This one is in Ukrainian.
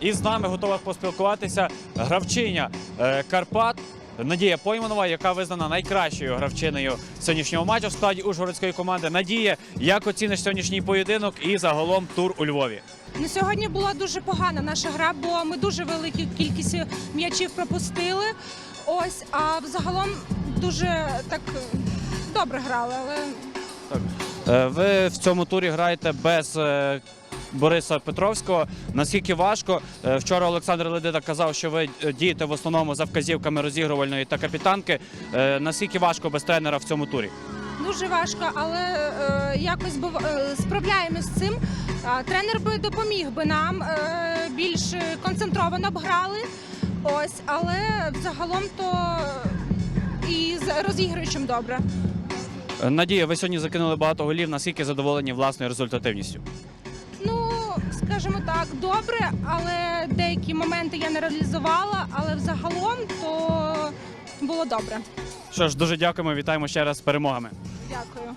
І з нами готова поспілкуватися гравчиня е, Карпат. Надія Пойманова, яка визнана найкращою гравчиною сьогоднішнього матчу в складі ужгородської команди. Надія, як оціниш сьогоднішній поєдинок і загалом тур у Львові? Ну, сьогодні була дуже погана наша гра, бо ми дуже велику кількість м'ячів пропустили. Ось, а взагалом дуже так добре грали, але Е, Ви в цьому турі граєте без е, Бориса Петровського. Наскільки важко? Е, Вчора Олександр Ледида казав, що ви е, дієте в основному за вказівками розігрувальної та капітанки. Е, Наскільки важко без тренера в цьому турі? дуже важко, але е, якось е, справляємось з цим. А, тренер би допоміг би нам е, більш концентровано б грали. Ось, але взагалом то і з розігруючим добре. Надія, ви сьогодні закинули багато голів. Наскільки задоволені власною результативністю? Скажімо так, добре, але деякі моменти я не реалізувала, але взагалом то було добре. Що ж, дуже дякуємо. Вітаємо ще раз з перемогами. Дякую.